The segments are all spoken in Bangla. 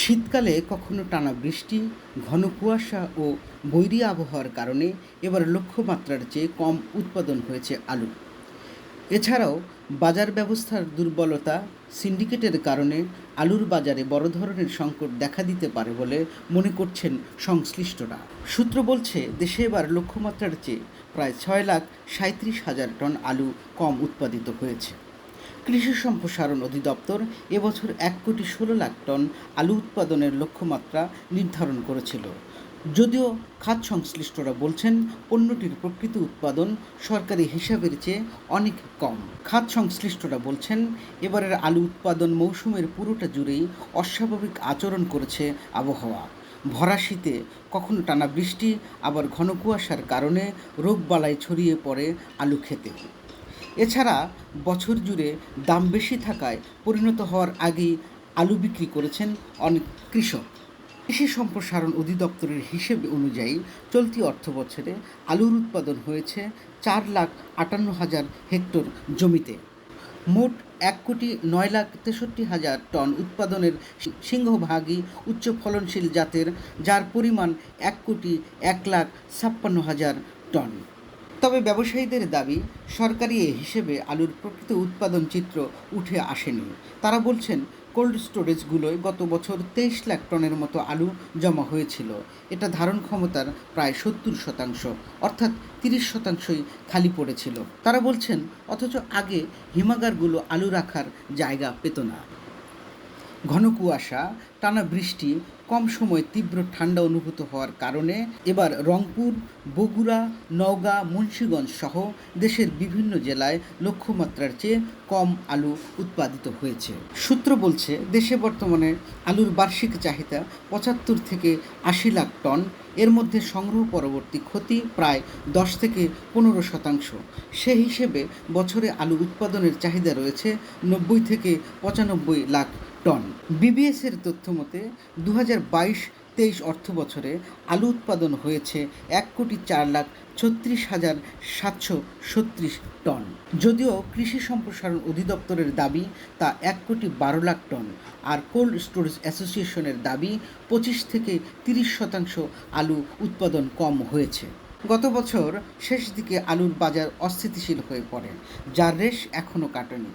শীতকালে কখনো টানা বৃষ্টি, ঘন কুয়াশা ও বৈরী আবহাওয়ার কারণে এবার লক্ষ্যমাত্রার চেয়ে কম উৎপাদন হয়েছে আলু। এছাড়াও বাজার ব্যবস্থার দুর্বলতা, সিন্ডিকেটের কারণে আলুর বাজারে বড় ধরনের সংকট দেখা দিতে পারে বলে মনে করছেন সংশ্লিষ্টরা। সূত্র বলছে, দেশে এবার লক্ষ্যমাত্রার চেয়ে প্রায় ছয় লাখ সাঁত্রিশ হাজার টন আলু কম উৎপাদিত হয়েছে। কৃষি সম্প্রসারণ অধিদপ্তর এবছর এক কোটি ষোলো লাখ টন আলু উৎপাদনের লক্ষ্যমাত্রা নির্ধারণ করেছিল। যদিও খাত সংশ্লিষ্টরা বলছেন, পণ্যটির প্রকৃত উৎপাদন সরকারি হিসাবের চেয়ে অনেক কম। খাত সংশ্লিষ্টরা বলছেন, এবারের আলু উৎপাদন মৌসুমের পুরোটা জুড়েই অস্বাভাবিক আচরণ করেছে আবহাওয়া। ভরা শীতে কখনো টানা বৃষ্টি, আবার ঘন কুয়াশার কারণে রোগবালাই ছড়িয়ে পড়ে আলু খেতে। এছাড়া বছর জুড়ে দাম বেশি থাকায় পরিণত হওয়ার আগেই আলু বিক্রি করেছেন অনেক কৃষক। কৃষি সম্প্রসারণ অধিদপ্তরের হিসেব অনুযায়ী চলতি অর্থ বছরে আলুর উৎপাদন হয়েছে চার লাখ আটান্ন হাজার হেক্টর জমিতে। মোট এক কোটি নয় লাখ তেষট্টি হাজার টন উৎপাদনের সিংহভাগই উচ্চ ফলনশীল জাতের, যার পরিমাণ এক কোটি এক লাখ ছাপ্পান্ন হাজার টন। তবে ব্যবসায়ীদের দাবি, সরকারি হিসেবে আলুর প্রকৃত উৎপাদন চিত্র উঠে আসেনি। তারা বলছেন, কোল্ড স্টোরেজগুলোয় গত বছর তেইশ লাখ টনের মতো আলু জমা হয়েছিল। এটা ধারণ ক্ষমতার প্রায় সত্তর শতাংশ, অর্থাৎ তিরিশ শতাংশই খালি পড়েছিল। তারা বলছেন, অথচ আগে হিমাগারগুলো আলু রাখার জায়গা পেত না। ঘন কুয়াশা, টানা বৃষ্টি, কম সময়ে তীব্র ঠান্ডা অনুভূত হওয়ার কারণে এবার রংপুর, বগুড়া, নওগাঁ, মুন্সীগঞ্জ সহ দেশের বিভিন্ন জেলায় লক্ষ্যমাত্রার চেয়ে কম আলু উৎপাদিত হয়েছে। সূত্র বলছে, দেশে বর্তমানে আলুর বার্ষিক চাহিদা পঁচাত্তর থেকে আশি লাখ টন। এর মধ্যে সংগ্রহ পরবর্তী ক্ষতি প্রায় দশ থেকে পনেরো শতাংশ। সে হিসেবে বছরে আলু উৎপাদনের চাহিদা রয়েছে নব্বই থেকে পঁচানব্বই লাখ টন। বিবিএস এর তথ্য মতে দু হাজার বাইশ তেইশ অর্থ বছরে আলু উৎপাদন হয়েছে এক কোটি চার লাখ ছত্রিশ হাজার সাতশো ছত্রিশ টন। যদিও কৃষি সম্প্রসারণ অধিদপ্তরের দাবি তা এক কোটি বারো লাখ টন, আর কোল্ড স্টোরেজ অ্যাসোসিয়েশনের দাবি পঁচিশ থেকে তিরিশ শতাংশ আলু উৎপাদন কম হয়েছে। গত বছর শেষ দিকে আলুর বাজার অস্থিতিশীল হয়ে পড়ে, যার রেশ এখনও কাটেনি।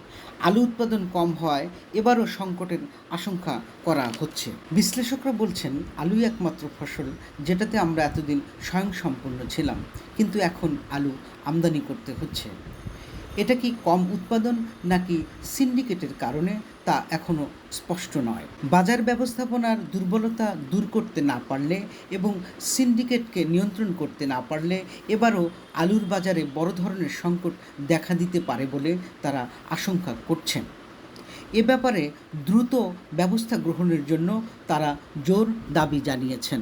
আলু উৎপাদন কম হওয়ায় এবারও সংকটের আশঙ্কা করা হচ্ছে। বিশ্লেষকরা বলছেন, আলুই একমাত্র ফসল যেটাতে আমরা এতদিন স্বয়ংসম্পূর্ণ ছিলাম, কিন্তু এখন আলু আমদানি করতে হচ্ছে। এটা কি কম উৎপাদন নাকি সিন্ডিকেটের কারণে তা এখনও স্পষ্ট নয়। বাজার ব্যবস্থাপনার দুর্বলতা দূর করতে না পারলে এবং সিন্ডিকেটকে নিয়ন্ত্রণ করতে না পারলে এবারও আলুর বাজারে বড় ধরনের সংকট দেখা দিতে পারে বলে তারা আশঙ্কা করছেন। এ ব্যাপারে দ্রুত ব্যবস্থা গ্রহণের জন্য তারা জোর দাবি জানিয়েছেন।